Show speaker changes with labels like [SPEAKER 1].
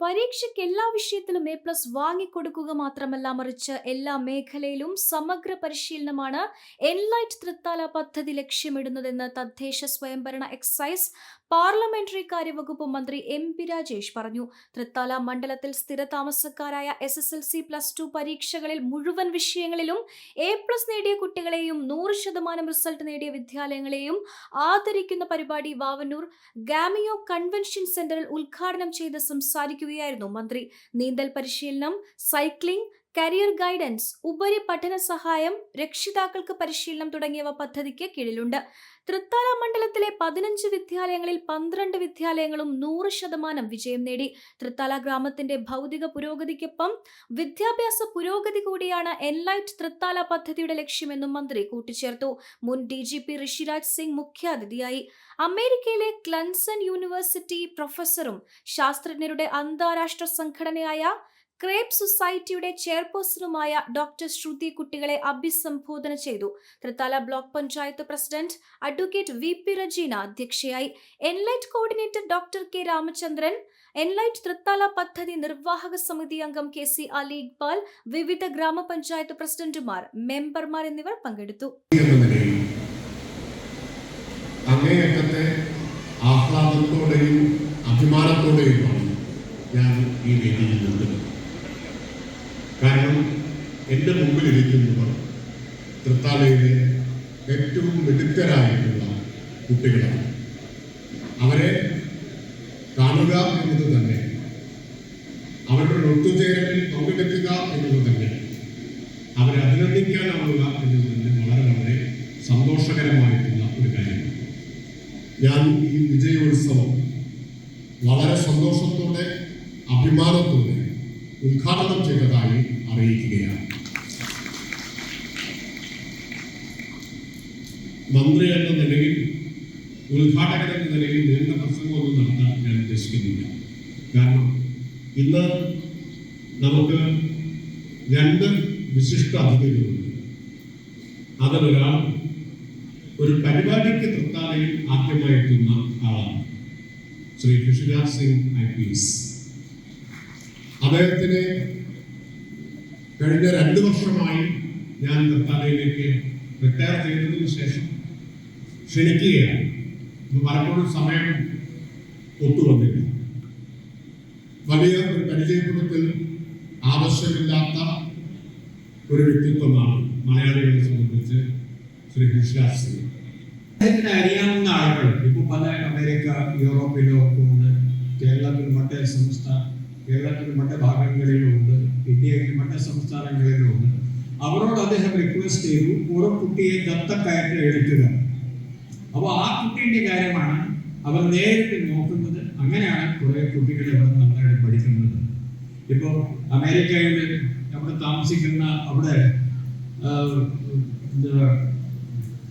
[SPEAKER 1] പരീക്ഷയ്ക്ക് എല്ലാ വിഷയത്തിലും എ പ്ലസ് വാങ്ങിക്കൊടുക്കുക മാത്രമല്ല മറിച്ച് എല്ലാ മേഖലയിലും സമഗ്ര പരിശീലനമാണ് എൻലൈറ്റ് തൃത്താല പദ്ധതി ലക്ഷ്യമിടുന്നതെന്ന് തദ്ദേശ സ്വയംഭരണ എക്സൈസ് പാർലമെന്ററി കാര്യവകുപ്പ് മന്ത്രി എം പി രാജേഷ് പറഞ്ഞു തൃത്താല മണ്ഡലത്തിൽ സ്ഥിര താമസക്കാരായ S S L C plus two പരീക്ഷകളിൽ മുഴുവൻ വിഷയങ്ങളിലും എ പ്ലസ് നേടിയ കുട്ടികളെയും നൂറ് ശതമാനം റിസൾട്ട് നേടിയ വിദ്യാലയങ്ങളെയും ആദരിക്കുന്ന പരിപാടി വാവന്നൂർ ഗാമിയോ കൺവെൻഷൻ സെന്ററിൽ ഉദ്ഘാടനം ചെയ്ത് സംസാരിക്കുകയായിരുന്നു മന്ത്രി. നീന്തൽ പരിശീലനം സൈക്ലിംഗ് കരിയർ ഗൈഡൻസ് ഉപരി പഠന സഹായം രക്ഷിതാക്കൾക്ക് പരിശീലനം തുടങ്ങിയവ പദ്ധതിക്ക് കീഴിലുണ്ട്. തൃത്താല മണ്ഡലത്തിലെ പതിനഞ്ച് വിദ്യാലയങ്ങളിൽ പന്ത്രണ്ട് വിദ്യാലയങ്ങളും നൂറ് ശതമാനം വിജയം നേടി. തൃത്താല ഗ്രാമത്തിന്റെ ഭൗതിക പുരോഗതിക്കൊപ്പം വിദ്യാഭ്യാസ പുരോഗതി കൂടിയാണ് എൻലൈറ്റ് തൃത്താല പദ്ധതിയുടെ ലക്ഷ്യമെന്നും മന്ത്രി കൂട്ടിച്ചേർത്തു. മുൻ D G P Rishiraj Singh മുഖ്യാതിഥിയായി. അമേരിക്കയിലെ ക്ലൻസൺ യൂണിവേഴ്സിറ്റി പ്രൊഫസറും ശാസ്ത്രജ്ഞരുടെ അന്താരാഷ്ട്ര സംഘടനയായ ക്രേപ്പ് സൊസൈറ്റിയുടെ ചെയർപേഴ്സണുമായ ഡോക്ടർ ശ്രുതി കുട്ടികളെ അഭിസംബോധന ചെയ്തു. Thrithala block panchayat president advocate V P Rajeena അധ്യക്ഷയായി. Enlight coordinator doctor K Ramachandran enlight Thrithala പദ്ധതി നിർവാഹക സമിതി അംഗം കെ സി അലി ഇക്ബാൽ വിവിധ ഗ്രാമപഞ്ചായത്ത് പ്രസിഡന്റുമാർ മെമ്പർമാർ എന്നിവർ പങ്കെടുത്തു.
[SPEAKER 2] ആഹ്ലാദത്തോടെയും അഭിമാനത്തോടെയുമാണ് ഞാൻ ഈ വേദിയിൽ നിന്നത് കാരണം എന്റെ മുമ്പിലിരിക്കുന്നവർ തൃത്താലയിലെ ഏറ്റവും മിടുക്കരായിട്ടുള്ള കുട്ടികളാണ്. അവരെ കാണുക എന്നത് തന്നെ അവരുടെ ഒത്തുചേരലിൽ പങ്കെടുക്കുക എന്നത് തന്നെ അവരെ അഭിനന്ദിക്കാനാവുക എന്നത് തന്നെ വളരെ വളരെ സന്തോഷകരമായിട്ടുള്ള ഒരു കാര്യമാണ് ഞാൻ ഈ വിജയോത്സവം വളരെ സന്തോഷത്തോടെ അഭിമാനത്തോടെ ഉദ്ഘാടനം ചെയ്തതായി അറിയിക്കുകയാണ്. മന്ത്രി എന്ന നിലയിൽ ഉദ്ഘാടകൻ എന്ന നിലയിൽ നീണ്ട പ്രസംഗമൊന്നും നടത്താൻ ഞാൻ ഉദ്ദേശിക്കുന്നില്ല. കാരണം ഇന്ന് നമുക്ക് രണ്ട് വിശിഷ്ട അതിഥികളുണ്ട്. അതിലൊരാൾ ഒരു പരിപാടിക്ക് തൃത്താലയിൽ ആദ്യമായി എത്തുന്ന ആളാണ്. Shri Rishiraj Singh I P S. അദ്ദേഹത്തിന് കഴിഞ്ഞ രണ്ട് വർഷമായി ഞാൻ നൃത്താലയിലേക്ക് റിട്ടയർ ചെയ്തതിനു ശേഷം ക്ഷണിക്കുകയാണ്. പലപ്പോഴും സമയം ഒത്തുവന്നില്ല വലിയ ഒരു പരിചയപ്പെടുത്തൽ ആവശ്യമില്ലാത്ത ഒരു വ്യക്തിത്വമാണ് മലയാളികളെ സംബന്ധിച്ച് ശ്രീ സിംഗ്
[SPEAKER 3] അദ്ദേഹത്തിന് അറിയാവുന്ന ആളുകൾ ഇപ്പൊ പല അമേരിക്ക യൂറോപ്പിലോ ഒക്കെ ഉണ്ട്. കേരളത്തിൽ മറ്റേ സംസ്ഥാന. കേരളത്തിൽ മറ്റ് ഭാഗങ്ങളിലുമുണ്ട് ഇന്ത്യയിൽ മറ്റ് സംസ്ഥാനങ്ങളിലുമുണ്ട്. അവരോട് അദ്ദേഹം റിക്വസ്റ്റ് ചെയ്തു ഓരോ കുട്ടിയെ ദത്തക്കയറ്റ് എടുക്കുക. അപ്പോൾ ആ കുട്ടീന്റെ കാര്യമാണ് അവർ നേരിട്ട് നോക്കുന്നത്. അങ്ങനെയാണ് കുറേ കുട്ടികൾ ഇവിടെ നന്നായിട്ട് പഠിക്കുന്നത്. ഇപ്പോൾ അമേരിക്കയിൽ നമ്മൾ താമസിക്കുന്ന അവിടെ